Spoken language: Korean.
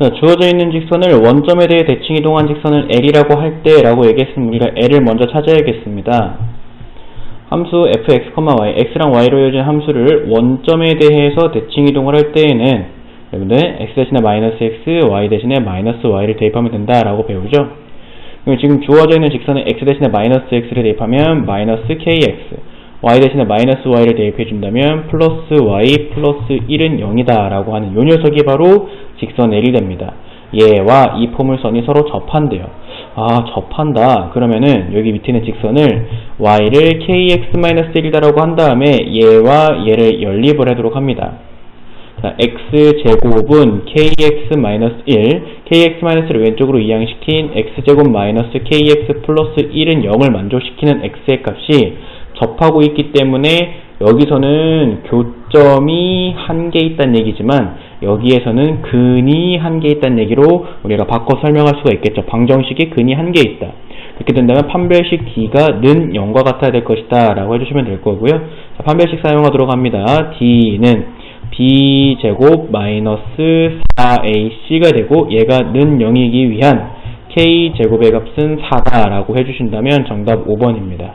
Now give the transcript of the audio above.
자, 주어져 있는 직선을 원점에 대해 대칭 이동한 직선을 L이라고 할 때 라고 얘기했으면 우리가 L을 먼저 찾아야겠습니다. 함수 fx, y, x랑 y로 이어진 함수를 원점에 대해서 대칭 이동을 할 때에는 여러분들 x 대신에 마이너스 x, y 대신에 마이너스 y를 대입하면 된다라고 배우죠. 그럼 지금 주어져 있는 직선에 x 대신에 마이너스 x를 대입하면 마이너스 kx, y 대신에 마이너스 y를 대입해 준다면 플러스 y 플러스 1은 0이다 라고 하는 요 녀석이 바로 직선 L이 됩니다. 얘와 이 포물선이 서로 접한대요. 아 접한다. 그러면은 여기 밑에 있는 직선을 y를 kx-1이다라고 한 다음에 얘와 얘를 연립을 하도록 합니다. 자, x제곱은 kx-1, kx-를 왼쪽으로 이항시킨 x제곱 마이너스 kx 플러스 1은 0을 만족시키는 x의 값이 접하고 있기 때문에 여기서는 교점이 한 개 있다는 얘기지만 여기에서는 근이 한 개 있다는 얘기로 우리가 바꿔 설명할 수가 있겠죠. 방정식이 근이 한 개 있다. 이렇게 된다면 판별식 d가 는 0과 같아야 될 것이다 라고 해주시면 될 거고요. 자, 판별식 사용하도록 합니다. d는 b제곱 마이너스 4ac가 되고 얘가 는 0이기 위한 k제곱의 값은 4다 라고 해주신다면 정답 5번입니다.